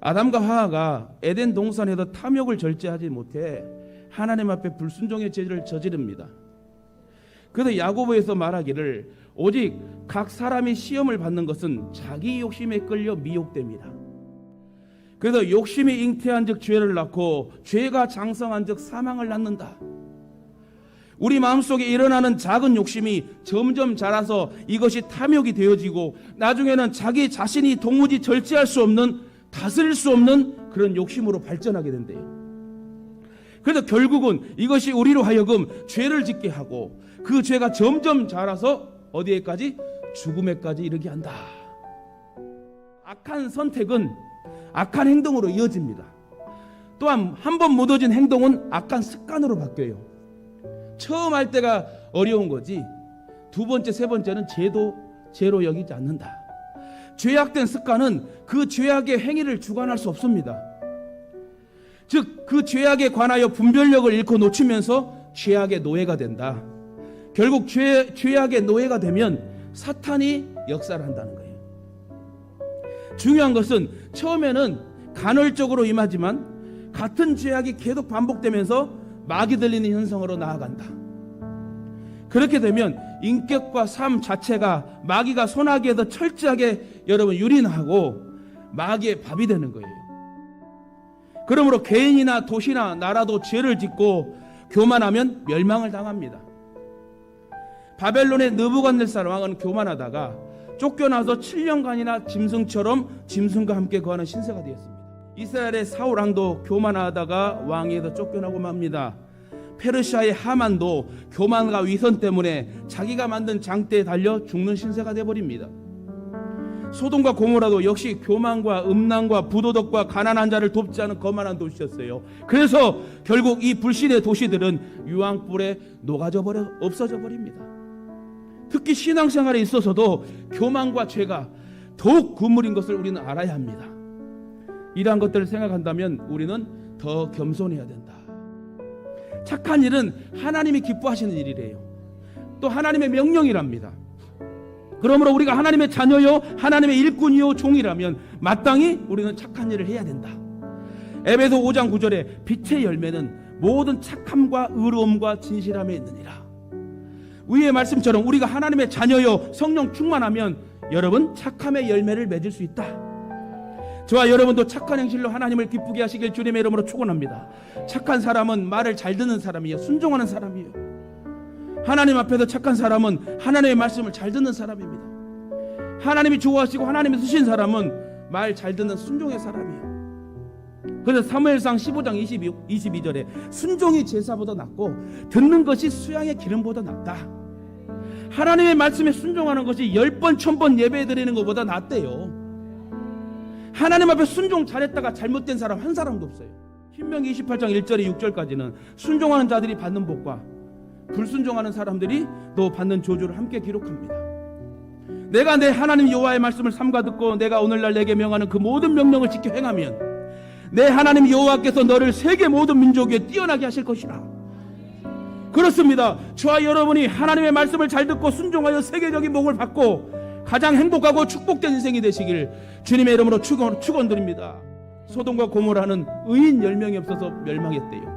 아담과 하하가 에덴 동산에서 탐욕을 절제하지 못해 하나님 앞에 불순종의 죄를 저지릅니다. 그래서 야고보에서 말하기를 오직 각 사람이 시험을 받는 것은 자기 욕심에 끌려 미혹됩니다. 그래서 욕심이 잉태한 즉 죄를 낳고 죄가 장성한 즉 사망을 낳는다. 우리 마음속에 일어나는 작은 욕심이 점점 자라서 이것이 탐욕이 되어지고 나중에는 자기 자신이 도무지 절제할 수 없는 다스릴 수 없는 그런 욕심으로 발전하게 된대요. 그래서 결국은 이것이 우리로 하여금 죄를 짓게 하고 그 죄가 점점 자라서 어디에까지 죽음에까지 이르게 한다. 악한 선택은 악한 행동으로 이어집니다. 또한 한번 묻어진 행동은 악한 습관으로 바뀌어요. 처음 할 때가 어려운 거지. 두 번째, 세 번째는 죄도 죄로 여기지 않는다. 죄악된 습관은 그 죄악의 행위를 주관할 수 없습니다. 즉, 그 죄악에 관하여 분별력을 잃고 놓치면서 죄악의 노예가 된다. 결국 죄, 죄악의 노예가 되면 사탄이 역사를 한다는 거예요. 중요한 것은 처음에는 간헐적으로 임하지만 같은 죄악이 계속 반복되면서 막이 들리는 현상으로 나아간다. 그렇게 되면 인격과 삶 자체가 마귀가 손아귀에서 철저하게 여러분 유린하고 마귀의 밥이 되는 거예요. 그러므로 개인이나 도시나 나라도 죄를 짓고 교만하면 멸망을 당합니다. 바벨론의 느부갓네살 왕은 교만하다가 쫓겨나서 7년간이나 짐승처럼 짐승과 함께 거하는 신세가 되었습니다. 이스라엘의 사울 왕도 교만하다가 왕위에서 쫓겨나고 맙니다. 페르시아의 하만도 교만과 위선 때문에 자기가 만든 장대에 달려 죽는 신세가 되어버립니다. 소돔과 고모라도 역시 교만과 음란과 부도덕과 가난한 자를 돕지 않은 거만한 도시였어요. 그래서 결국 이 불신의 도시들은 유황불에 녹아져 버려 없어져 버립니다. 특히 신앙생활에 있어서도 교만과 죄가 더욱 그물인 것을 우리는 알아야 합니다. 이러한 것들을 생각한다면 우리는 더 겸손해야 된다. 착한 일은 하나님이 기뻐하시는 일이래요. 또 하나님의 명령이랍니다. 그러므로 우리가 하나님의 자녀요, 하나님의 일꾼이요, 종이라면 마땅히 우리는 착한 일을 해야 된다. 에베소 5장 9절에 빛의 열매는 모든 착함과 의로움과 진실함에 있느니라. 위의 말씀처럼 우리가 하나님의 자녀요, 성령 충만하면 여러분 착함의 열매를 맺을 수 있다. 저와 여러분도 착한 행실로 하나님을 기쁘게 하시길 주님의 이름으로 축원합니다. 착한 사람은 말을 잘 듣는 사람이에요. 순종하는 사람이에요. 하나님 앞에서 착한 사람은 하나님의 말씀을 잘 듣는 사람입니다. 하나님이 좋아하시고 하나님이 쓰신 사람은 말 잘 듣는 순종의 사람이에요. 그래서 사무엘상 15장 22, 22절에 순종이 제사보다 낫고 듣는 것이 수양의 기름보다 낫다. 하나님의 말씀에 순종하는 것이 열 번, 천번 예배 드리는 것보다 낫대요. 하나님 앞에 순종 잘했다가 잘못된 사람 한 사람도 없어요. 신명기 28장 1절에 6절까지는 순종하는 자들이 받는 복과 불순종하는 사람들이 또 받는 조주를 함께 기록합니다. 내가 내 하나님 여호와의 말씀을 삼가 듣고 내가 오늘날 내게 명하는 그 모든 명령을 지켜 행하면 내 하나님 여호와께서 너를 세계 모든 민족 위에 뛰어나게 하실 것이라. 그렇습니다. 저와 여러분이 하나님의 말씀을 잘 듣고 순종하여 세계적인 복을 받고 가장 행복하고 축복된 인생이 되시길 주님의 이름으로 축원, 축원드립니다. 소돔과 고모라는 의인 10명이 없어서 멸망했대요.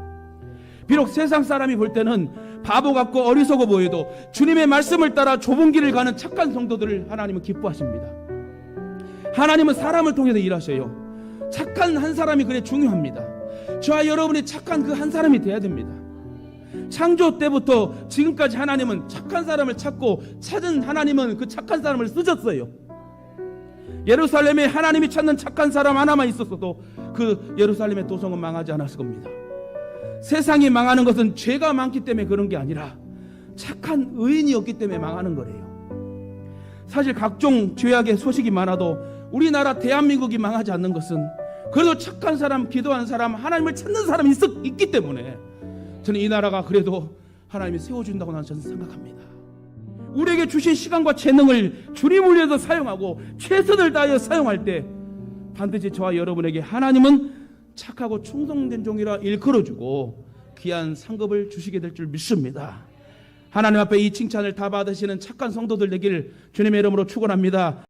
비록 세상 사람이 볼 때는 바보 같고 어리석어 보여도 주님의 말씀을 따라 좁은 길을 가는 착한 성도들을 하나님은 기뻐하십니다. 하나님은 사람을 통해서 일하셔요. 착한 한 사람이 그래 중요합니다. 저와 여러분이 착한 그 한 사람이 돼야 됩니다. 창조 때부터 지금까지 하나님은 착한 사람을 찾고 찾은 하나님은 그 착한 사람을 쓰셨어요. 예루살렘에 하나님이 찾는 착한 사람 하나만 있었어도 그 예루살렘의 도성은 망하지 않았을 겁니다. 세상이 망하는 것은 죄가 많기 때문에 그런 게 아니라 착한 의인이 없기 때문에 망하는 거래요. 사실 각종 죄악의 소식이 많아도 우리나라 대한민국이 망하지 않는 것은 그래도 착한 사람, 기도한 사람, 하나님을 찾는 사람이 있, 있기 때문에 저는 이 나라가 그래도 하나님이 세워준다고 나는 저는 생각합니다. 우리에게 주신 시간과 재능을 주님을 위해서 사용하고 최선을 다하여 사용할 때 반드시 저와 여러분에게 하나님은 착하고 충성된 종이라 일컬어주고 귀한 상급을 주시게 될 줄 믿습니다. 하나님 앞에 이 칭찬을 다 받으시는 착한 성도들 되길 주님의 이름으로 축원합니다.